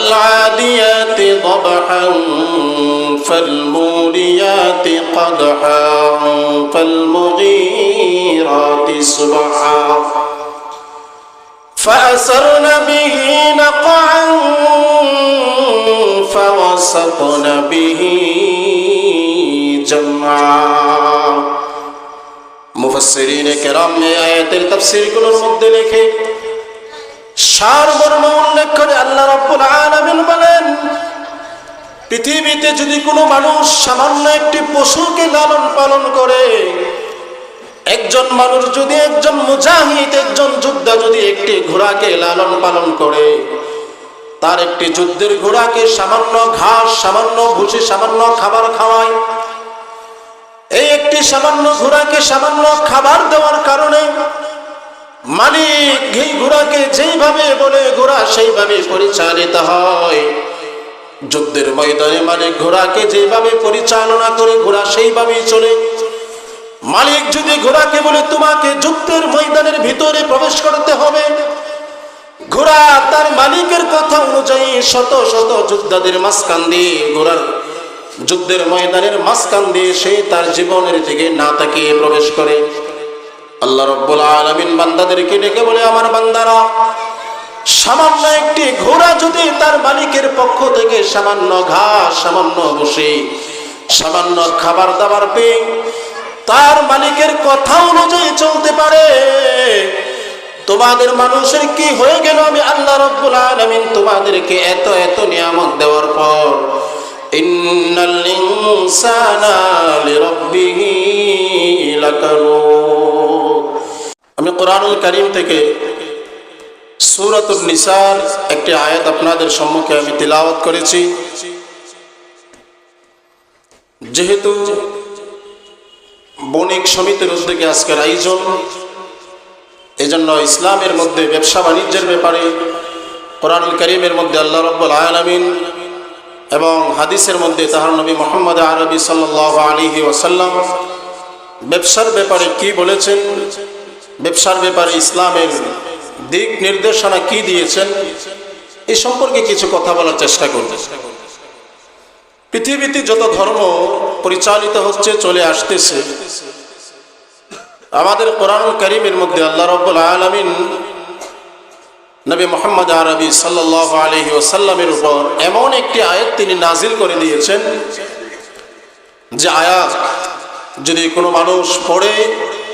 والعاديات ضبحا فالموريات قدحا فالمغيرات صبحا فأسرن به نقعا فوسطن به جمعا মুফাসসিরিনে কেরাম এই আয়াতের তাফসীরগুলোর মধ্যে লেখে সারমর্ম উল্লেখ করে আল্লাহ রাব্বুল আলামিন বলেন, পৃথিবীতে যদি কোনো মানুষ সামান্য একটি পশুকে লালন পালন করে, একজন মানুষ যদি একজন মুজাহিদ, একজন যোদ্ধা যদি একটি ঘোড়াকে লালন পালন করে, তার একটি যুদ্ধের ঘোড়াকে সামান্য ঘাস, সামান্য ভুসি, সামান্য খাবার খাওয়ায়। এই একটি সামান্য ঘোড়াকে সামান্য খাবার দেওয়ার কারণে মালিক, এই ঘোড়াকে যেইভাবে বলে ঘোড়া সেইভাবে পরিচালিত হয়। যুদ্ধের ময়দানে মালিক ঘোড়াকে যেভাবে পরিচালনা করে, ঘোড়া সেইভাবেই চলে। মালিক যদি ঘোড়াকে বলে, তোমাকে যুদ্ধের ময়দানের ভিতরে প্রবেশ করতে হবে। ঘোড়া তার মালিকের কথা অনুযায়ী শত শত যোদ্ধাদের মাঝখান দিয়ে, ঘোড়ার যুদ্ধের ময়দানের মাঝখান দিয়ে সে তার জীবনের দিকে না তাকিয়ে প্রবেশ করে। আল্লাহ রব্বুল আলমিন বান্দাদেরকে ডেকে বলে, আমার বান্দারা, সামান্য একটি ঘোড়া যদি তার মালিকের পক্ষ থেকে সামান্য ঘাস, সামান্য বসে সামান্য খাবার দাবার পেয়ে তার মালিকের কথা অনুযায়ী চলতে পারে, তোমাদের মানুষের কি হয়ে গেল? আমি আল্লাহ রব্বুল আলমিন তোমাদেরকে এত এত নিয়ামত দেওয়ার পর, ইন্নাল ইনসানা লিরাব্বিহি লাকানুত আমি কোরআনুল করিম থেকে সূরাতুন নিসার একটি আয়াত আপনাদের সম্মুখে আমি তিলাওয়াত করেছি। যেহেতু বণিক সমিতির উদ্যোগে আজকের আয়োজন, এজন্য ইসলামের মধ্যে ব্যবসা বাণিজ্যের ব্যাপারে, কোরআনুল করিমের মধ্যে আল্লাহ রব্বুল আলমিন এবং হাদিসের মধ্যে তাহার নবী মোহাম্মদ আরবি সাল্লাহ আলিহি ওসাল্লাম ব্যবসার ব্যাপারে কি বলেছেন ব্যবসার ব্যাপারে ইসলামের দিক নির্দেশনা কি দিয়েছেন, এ সম্পর্কে কিছু কথা বলার চেষ্টা করব। পৃথিবীতে যত ধর্ম পরিচালিত হচ্ছে, চলে আসতেছে, আমাদের কোরআন করিমের মধ্যে আল্লাহ রব্বুল আলমিন নবী মোহাম্মদ আরবি সাল্লাহ আলহি ওসাল্লামের উপর এমন একটি আয়াত তিনি নাজিল করে দিয়েছেন, যে আয়াত যদি কোনো মানুষ পড়ে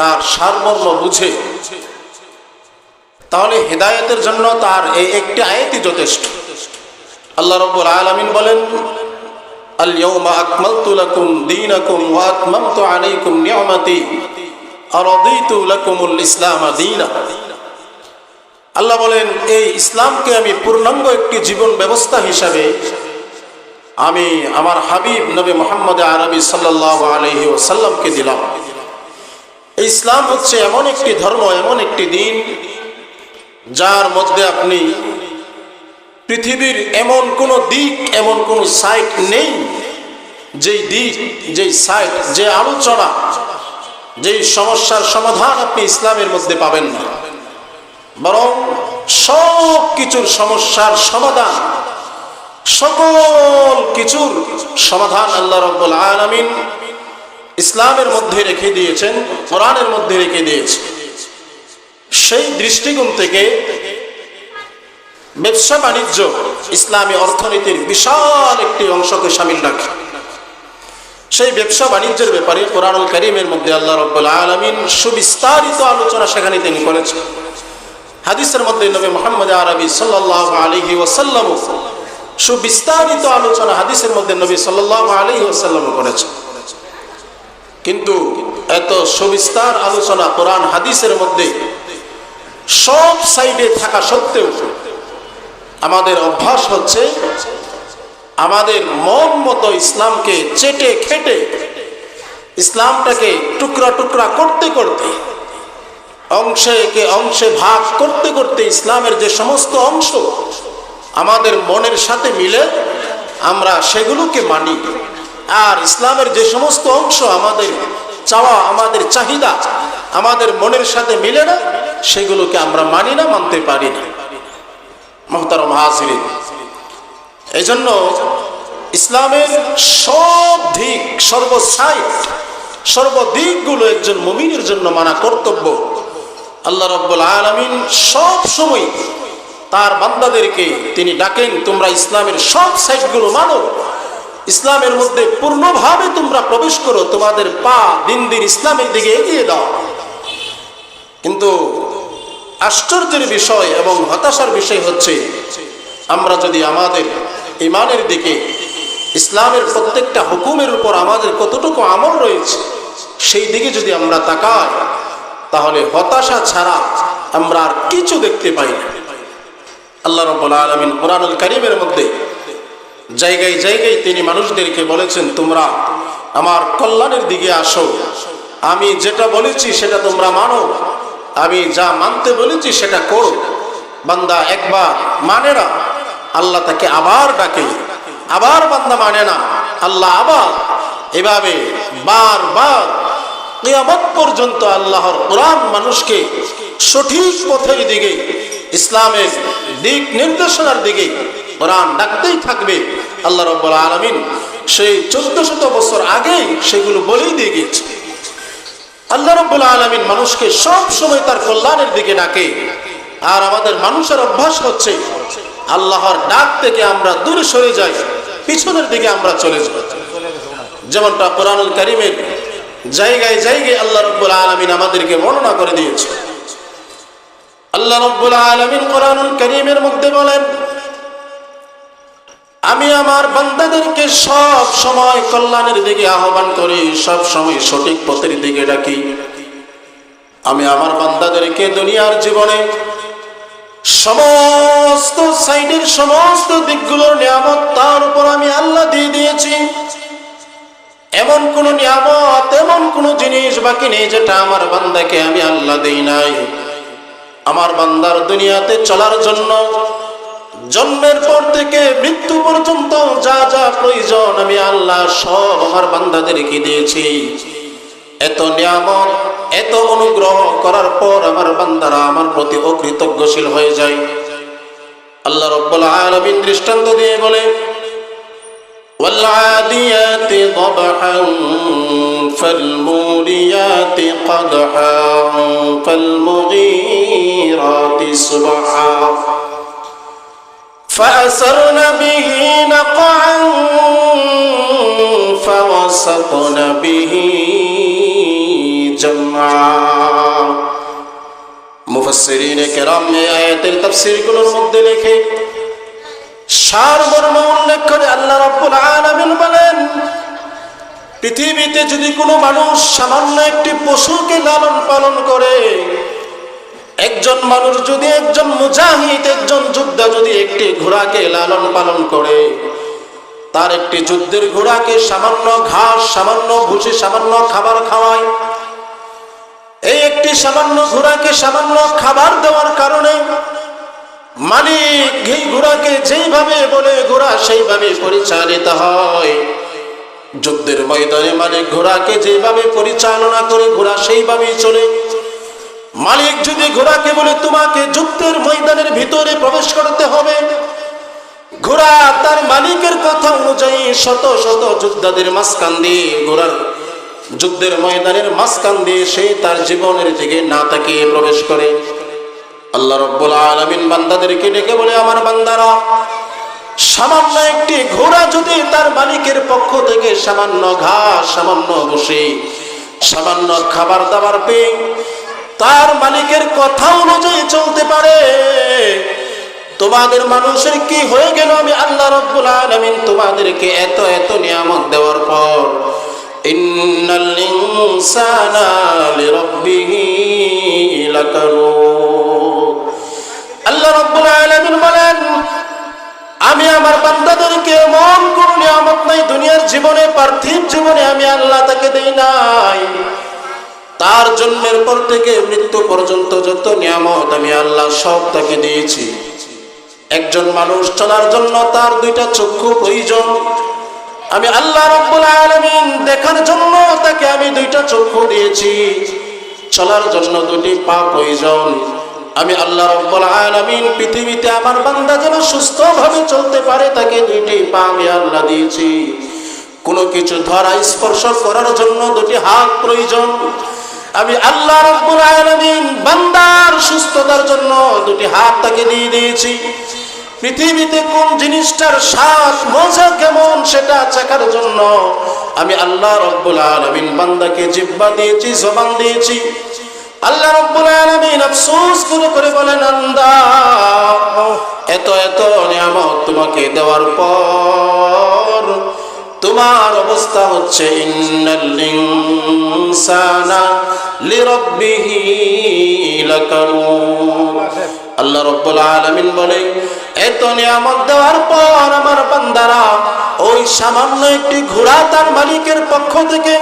তার সারমর্ম বুঝে তাহলে হেদায়তের জন্য তার এই একটি আয়াতই যথেষ্ট আল্লাহ রব্বুল আলমিন বলেন اليوم أكملت لكم دينكم وأتممت عليكم نعمتي أرضيت لكم الإسلام دينا আল্লাহ বলেন এই ইসলামকে আমি পূর্ণাঙ্গ একটি জীবন ব্যবস্থা হিসাবে আমি আমার হাবিব নবী মোহাম্মদ আরবি সাল্লাহ আলহি ওসাল্লামকে দিলাম এই ইসলাম হচ্ছে এমন একটি ধর্ম, এমন একটি দিন, যার মধ্যে আপনি পৃথিবীর এমন কোনো দিক, এমন কোনো সাইট নেই, যেই দিক, যেই সাইট, যে আলোচনা, যেই সমস্যার সমাধান আপনি ইসলামের মধ্যে পাবেন না। বরং সব কিছুর সমস্যার সমাধান, সকল কিছুর সমাধান আল্লাহ রব্বুল আলমিন ইসলামের মধ্যে রেখে দিয়েছেন, কোরআনের মধ্যে রেখে দিয়েছেন সেই দৃষ্টিকোণ থেকে ব্যবসা বাণিজ্য ইসলামী অর্থনীতির বিশাল একটি অংশকে সামিল রাখে। সেই ব্যবসা বাণিজ্যের ব্যাপারে কোরআনুল করিমের মধ্যে আল্লাহ রব্বুল আলমিন সুবিস্তারিত আলোচনা সেখানে তিনি করেছেন। হাদিসের মধ্যে নবী মোহাম্মদ আরবি সাল্লাহ আলহি ওসাল্লাম সুবিস্তারিত আলোচনা হাদিসের মধ্যে নবী সাল্লাহ আলহি ওসাল্লাম করেছেন। কিন্তু এত সুবিস্তার আলোচনা কোরআন হাদিসের মধ্যে সব সাইডে থাকা সত্ত্বেও আমাদের অভ্যাস হচ্ছে আমাদের মন মতো ইসলামকে চেটে খেটে ইসলামটাকে টুকরা টুকরা করতে করতে অংশে কে অংশে ভাগ করতে করতে ইসলামের যে সমস্ত অংশ আমাদের মনের সাথে মিলে আমরা সেগুলোকে মানি। আর ইসলামের যে সমস্ত অংশ আমাদের চাওয়া, আমাদের চাহিদা, আমাদের মনের সাথে মিলে না, সেগুলোকে আমরা মানি না, মানতে পারি না। মহতারম হাজিরিন এই জন্য ইসলামের সব দিক সর্বসাইট সর্বদিকগুলো একজন মমিনের জন্য মানা কর্তব্য। আল্লাহ রব্বুল আলমিন সব সময় তার বান্দাদেরকে তিনি ডাকেন, তোমরা ইসলামের সব সাইটগুলো মানো ইসলামের মধ্যে পূর্ণভাবে তোমরা প্রবেশ করো, তোমাদের পা দিন দিন ইসলামের দিকে এগিয়ে দাও। কিন্তু আশ্চর্যের বিষয় এবং হতাশার বিষয় হচ্ছে, আমরা যদি আমাদের ইমানের দিকে, ইসলামের প্রত্যেকটা হুকুমের উপর আমাদের কতটুকু আমল রয়েছে, সেই দিকে যদি আমরা তাকাই, তাহলে হতাশা ছাড়া আমরা আর কিছু দেখতে পাই না। আল্লাহ রব্বুল আলমিন কোরআনুল করিমের মধ্যে জায়গায় জায়গায় তিনি মানুষদেরকে বলেছেন, তোমরা আমার কল্যাণের দিকে আসো। আমি যেটা বলেছি সেটা তোমরা মানো। আমি যা মানতে বলেছি সেটা করো। বান্দা একবার মানে না, আল্লাহ তাকে আবার ডাকে। আবার বান্দা মানে না, আল্লাহ আবার এভাবে বারবার কিয়ামত পর্যন্ত আল্লাহর কোরআন মানুষকে সঠিক পথের দিকে, ইসলামের দিক নির্দেশনার দিকে কোরআন ডাকতেই থাকবে। আল্লাহ রব্বুল আলমিন সেই চোদ্দ শত বছর আগেই সেগুলো বলেই দিয়ে গিয়েছে। আল্লাহ রব্বুল আলমিন মানুষকে সব সময় তার কল্যাণের দিকে ডাকে। আর আমাদের মানুষের অভ্যাস হচ্ছে, আল্লাহর ডাক থেকে আমরা দূরে সরে যাই, পিছনের দিকে আমরা চলে যাই। যেমনটা কোরআনুল করিমের জায়গায় জায়গায় আল্লাহ রব্বুল আলমিন আমাদেরকে বর্ণনা করে দিয়েছে। আল্লাহ রব্বুল আলমিন কোরআনুল করিমের মধ্যে বলেন আমি আমার বান্দাদেরকে সব সময় কল্যাণের দিকে আহ্বান করি, সব সময় সঠিক পথের দিকে ডাকি। আমি আমার বান্দাদেরকে দুনিয়ার জীবনে সমস্ত সাইডের সমস্ত দিকগুলোর নিয়ামত তার উপর আমি আল্লাহ দিয়ে দিয়েছি। এমন কোন নিয়ামত, এমন কোন জিনিস বাকি নেই যেটা আমার বান্দাকে আমি আল্লাহ দেই নাই। আমার বান্দার দুনিয়াতে চলার জন্য জন্মের পর থেকে মৃত্যু পর্যন্ত যা যা প্রয়োজন আমি আল্লাহ সব আমার বান্দাদেরকে দিয়েছি এত নিয়ামত এত অনুগ্রহ করার পর আমার বান্দারা আমার প্রতি অকৃতজ্ঞশীল হয়ে যায় আল্লাহ রব্বুল আলামিন দৃষ্টান্ত দিয়ে বলে والعاديات ضبحا فالموريات قدحا فالمغيرات صبحا فأسرن به نقعا فوسطن به جمعا মুফাসসিরিনে কেরাম এই আয়াতের তাফসীরগুলোর মধ্যে লেখে সারমর্ম উল্লেখ করে আল্লাহ রাব্বুল আলামিন বলেন পৃথিবীতে যদি কোনো মানুষ সামান্য একটি পশুকে লালন পালন করে একজন মানুষ যদি একজন মুজাহিদ, একজন যোদ্ধা যদি একটি ঘোড়াকে লালন পালন করে, তার একটি যুদ্ধের ঘোড়াকে সামান্য ঘাস, সামান্য ভুসি, সামান্য খাবার খাওয়ায়। এই একটি সামান্য ঘোড়াকে সামান্য খাবার দেওয়ার কারণে মালিক এই ঘোড়াকে যেইভাবে বলে, ঘোড়া সেইভাবে পরিচালিত হয়। যুদ্ধের ময়দানে মালিক ঘোড়াকে যেভাবে পরিচালনা করে, ঘোড়া সেইভাবেই চলে। মালিক, যদি ঘোড়াকে বলে তোমাকে যুদ্ধের ময়দানের ভিতরে প্রবেশ করতে হবে, ঘোড়া তার মালিকের কথা অনুযায়ী শত শত যোদ্ধাদের মাঝখান দিয়ে, ঘোড়ার যুদ্ধের ময়দানের মাঝখান দিয়ে সে তার জীবনের দিকে না তাকিয়ে প্রবেশ করে। আল্লাহ রব্বুল আলমিন বান্দাদেরকে ডেকে বলে, আমার বান্দারা, সামান্য একটি ঘোড়া যদি তার মালিকের পক্ষ থেকে সামান্য ঘাস, সামান্য বসে, সামান্য খাবার দাবার পেয়ে তার মালিকের কথা অনুযায়ী চলতে পারে। তোমাদের মানুষের কি হয়ে গেল? আমি আল্লাহ রব্বুল আলামিন তোমাদেরকে এত এত নিয়ামত দেওয়ার পর আল্লাহ রব্বুল আলামিন বলেন, আমি আমার বান্দাদেরকে এমন কোন নিয়ামত নাই, দুনিয়ার জীবনে, পার্থিব জীবনে আমি আল্লাহ তাকে দেই নাই তার জন্মের পর থেকে মৃত্যু পর্যন্ত যত নিয়ামত আমি আল্লাহ সব তাকে দিয়েছি। একজন মানুষ চলার জন্য তার দুইটা চক্ষু প্রয়োজন। আমি আল্লাহ রব্বুল আলামিন দেখার জন্য তাকে আমি দুইটা চক্ষু দিয়েছি। চলার জন্য দুটি পা প্রয়োজন। আমি আল্লাহ রব্বুল আলামিন পৃথিবীতে আমার বান্দা যেন সুস্থভাবে চলতে পারে তাকে দুইটি পা আমি আল্লাহ দিয়েছি। কোনো কিছু ধরা, স্পর্শ করার জন্য দুটি হাত প্রয়োজন। আমি আল্লাহ রব্বুল আলামিন বান্দার সুস্থতার জন্য দুটি হাত তাকে দিয়ে দিয়েছি। পৃথিবীতে কোন জিনিসটার স্বাদ, মজা কেমন সেটা চাকার জন্য আমি আল্লাহ রব্বুল আলামিন বান্দাকে জিব্বা দিয়েছি, জবান দিয়েছি। আল্লাহ রব্বুল আলামিন আফসোস করে করে বলেন, আন্দা, এত এত নিয়ামত তোমাকে দেওয়ার পর তোমার অবস্থা হচ্ছে, ইন্নাল ইনসানা আল্লাহ রব্বুল আলামিন বলে এত নিয়ামত দেওয়ার পর আমার বান্দারা ওই সামান্য একটি ঘোড়া তার মালিকের পক্ষ থেকে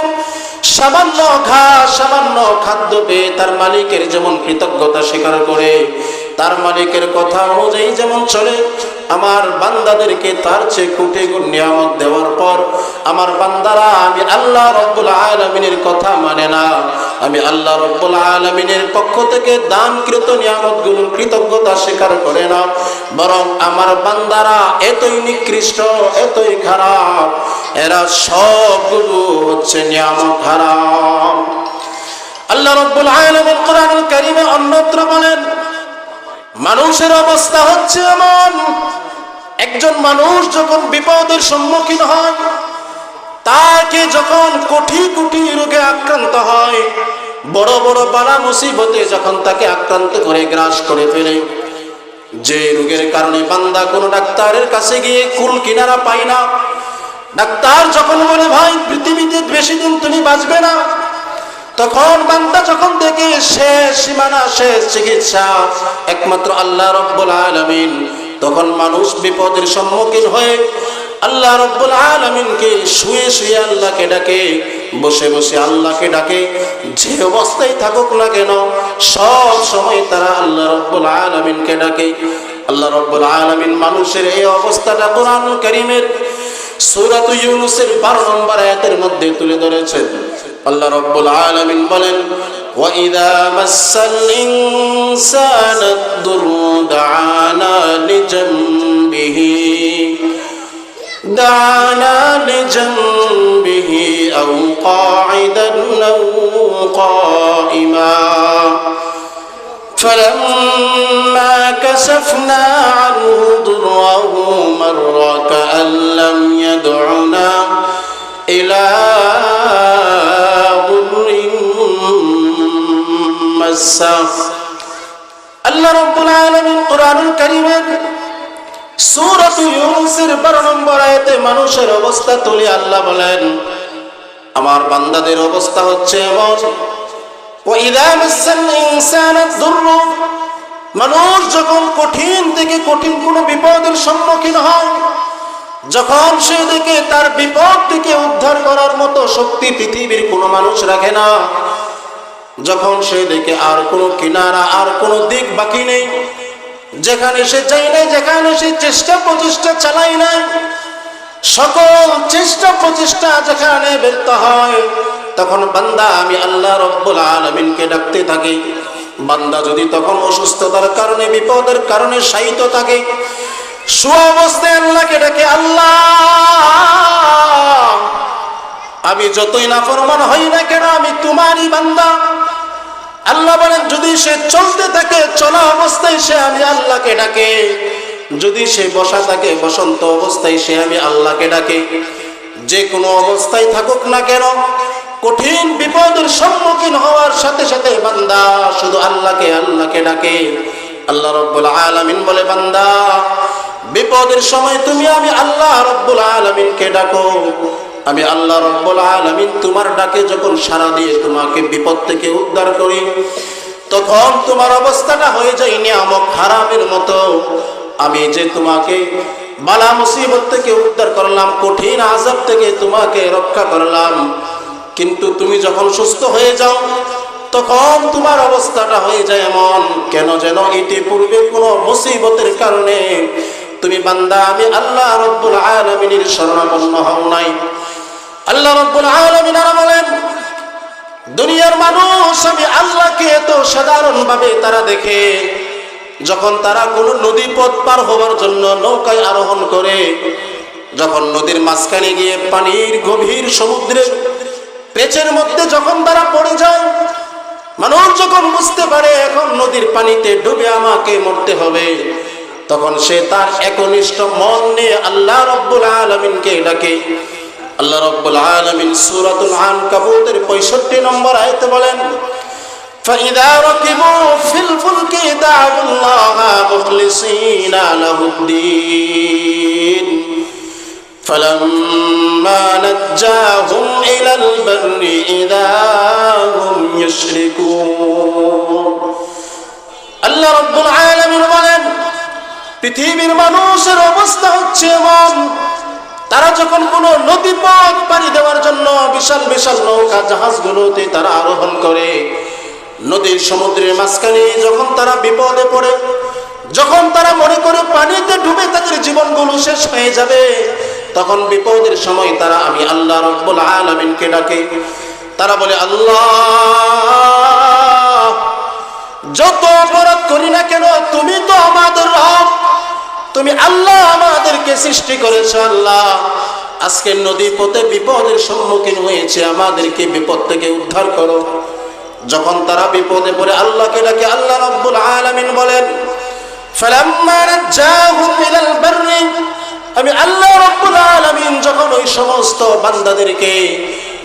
সামান্য ঘাস সামান্য খাদ্য পেয়ে তার মালিকের যেমন কৃতজ্ঞতা স্বীকার করে তার মালিকের কথা অনুযায়ী যেমন চলে, আমার বান্দাদেরকে তার চেয়ে কোটি গুণ নিয়ামত দেওয়ার পর আমার বান্দারা, আমি আল্লাহ রব্বুল আলমিনের কথা মানে না। আমি আল্লাহ রব্বুল আলমিনের পক্ষ থেকে দানকৃত নিয়ামতগুলোর কৃতজ্ঞতা স্বীকার করে না, বরং আমার বান্দারা এতই নিকৃষ্ট, এতই খারাপ, এরা সবগুলো হচ্ছে নিয়ামত হারাম। আল্লাহ রব্বুল আলমিন কোরআনুল কারিমে অন্যত্র বলেন মানুষের অবস্থা হচ্ছে এমন। একজন মানুষ যখন বিপদের সম্মুখীন হয়, তাকে যখন কোটি কোটি রোগে আক্রান্ত হয়, বড় বড় বালা মুসিবতে যখন তাকে আক্রান্ত করে গ্রাস করে ফেলে, যে রোগের কারণে বান্দা কোনো ডাক্তারের কাছে গিয়ে কুল কিনারা পায় না। ডাক্তার যখন বলে, ভাই, পৃথিবীতে বেশি দিন তুমি বাঁচবে না। তখন বান্দা যখন দেখে শেষ সীমানা শেষ চিকিৎসা, একমাত্র আল্লাহ রব্বুল আলমিন, তখন মানুষ বিপদের সম্মুখীন হয়ে আল্লাহ রব্বুল আলমিনকে শুয়ে শুয়ে আল্লাহকে ডাকে, বসে বসে আল্লাহকে ডাকে, যে অবস্থায় থাকুক না কেন, সব সময় তারা আল্লাহ রব্বুল আলমিনকে ডাকে। আল্লাহ রব্বুল আলমিন মানুষের এই অবস্থাটা কোরআন করিমের সূরাত ইউনুসের 12 নম্বর আয়াতের মধ্যে তুলে ধরেছেন। আল্লাহ রাব্বুল আলামিন বলেন وَإِذَا مَسَّ الْإِنسَانَ الضُّرُّ دَعَانَا لِجَنبِهِ دعانا لجنبه أو قاعدا أو قائما فلما كشفنا عنه ضره مر كأن لم মানুষের অবস্থা আল্লাহ বলেন, আমার বান্দাদের অবস্থা হচ্ছে মানুষ যখন কঠিন থেকে কঠিন কোন বিপদের সম্মুখীন হয়, যখন সে দেখে তার বিপদ থেকে উদ্ধার করার মতো শক্তি পৃথিবীর কোনো মানুষ রাখে না যখন সে দেখে আর কোনো কিনারা, আর কোনো দিক বাকি নেই, যেখানে সে যাই নাই, যেখানে সে চেষ্টা প্রচেষ্টা চালাই নাই, সকল চেষ্টা প্রচেষ্টা যেখানে ব্যর্থ হয়, তখন বান্দা, আমি আল্লাহ রব্বুল আলমিনকে ডাকতে থাকি। বান্দা যদি তখন অসুস্থতার কারণে, বিপদের কারণে শায়িত থাকে, সু অবস্থায় আল্লাহকে ডাকে, আল্লাহ! আমি যতই নাফরমান হই না কেন, আমি তোমারই বান্দা। আল্লাহ বলেন, যদি সে চলতে থাকে, চলা অবস্থায় সে আমি আল্লাহকে ডাকে। যদি সে বসা থাকে, বসন্ত অবস্থায় সে আমি আল্লাহকে ডাকে। যে কোনো অবস্থায় থাকুক না কেন, কঠিন বিপদের সম্মুখীন হওয়ার সাথে সাথে বান্দা শুধু আল্লাহকে আল্লাহকে ডাকে। আল্লাহ রব্বুল আলামিন বলে, বান্দা, বিপদের সময় তুমি আমি আল্লাহ রব্বুল আলামিনকে ডাকো। আমি আল্লাহ রব্বুল আলামিন তোমার ডাকে যখন সারা দিয়ে তোমাকে বিপদ থেকে উদ্ধার করি, তখন তোমার অবস্থাটা হয়ে যায় নিয়ামক হারামের মতো। আমি যে তোমাকে বালা মুসিবত থেকে উদ্ধার করলাম, কঠিন আজাব থেকে তোমাকে রক্ষা করলাম, কিন্তু তুমি যখন সুস্থ হয়ে যাও, তখন তোমার অবস্থাটা হয়ে যায় এমন। কেন যেন ইতিপূর্বে কোনো মুসিবতের কারণে তুমি বান্দা, আমি আল্লাহ রব্বুল আলমিনের শরণাপন্ন হও নাই। আল্লাহ রব্বুল আলমিন বলেন, দুনিয়ার মানুষ আমি আল্লাহকে এত সাধারণভাবে তারা দেখে, যখন তারা কোনো নদী পথ পার হওয়ার জন্য নৌকায় আরোহণ করে, যখন নদীর মাঝখানে গিয়ে পানির গভীর সমুদ্রে পেচের মধ্যে যখন তারা পড়ে যায়, মানুষ যখন বুঝতে পারে এখন নদীর পানিতে ডুবে আমাকে মরতে হবে, তখন সে তার একনিষ্ঠ মন নিয়ে আল্লাহ রব্বুল আলমিনকে ডাকে আল্লাহ রব্বুল আলমিন সুরাতুল আন কাবুতের পঁয়ষট্টি নম্বর আয়তে বলেন فإذا ركبوا في الفلك دعوا الله مخلصين له الدين فلما نجاهم إلى البر إذا هم يشركون আল্লাহ রব্বুল আলামিন বলেন পৃথিবীর মানুষের অবস্থা হচ্ছে এমন তারা যখন কোনো নদী পথ পাড়ি দেওয়ার জন্য বিশাল বিশাল নৌকা জাহাজগুলোতে তারা আরোহণ করে, নদীর সমুদ্রের মাঝখানে যখন তারা বিপদে পড়ে, যখন তারা মনে করে পানিতে ডুবে তাদের জীবনগুলো শেষ হয়ে যাবে, তখন বিপদের সময় তারা আমি আল্লাহ রব্বুল আলামিনকে ডাকে। তারা বলে, আল্লাহ, যত অপরাধ করি না কেন, তুমি তো আমাদের রব। তুমি আল্লাহ আমাদেরকে সৃষ্টি করেছ, আল্লাহ। আজকে নদী পথে বিপদের সম্মুখীন হয়েছে, আমাদেরকে বিপদ থেকে উদ্ধার করো। যখন তারা বিপদে পড়ে, আল্লাহকে ডাকে, আল্লাহ রব্বুল আলামিন বলেন আমি আল্লাহ রব্বুল আলামিন যখন ওই সমস্ত বান্দাদেরকে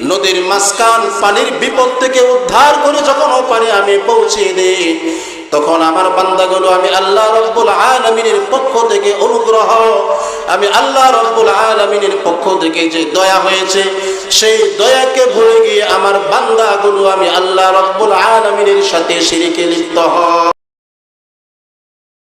নদীর মাঝখান পানির বিপদ থেকে উদ্ধার করে, যখন ও পানি আমি পৌঁছে দেই তখন আমার বান্দাগুলো আমি আল্লাহ রব্বুল আলমিনের পক্ষ থেকে অনুগ্রহ, আমি আল্লাহ রব্বুল আলমিনের পক্ষ থেকে যে দয়া হয়েছে, সেই দয়াকে ভুলে গিয়ে আমার বান্দাগুলো আমি আল্লাহ রব্বুল আলমিনের সাথে সিরিকে লিপ্ত হয়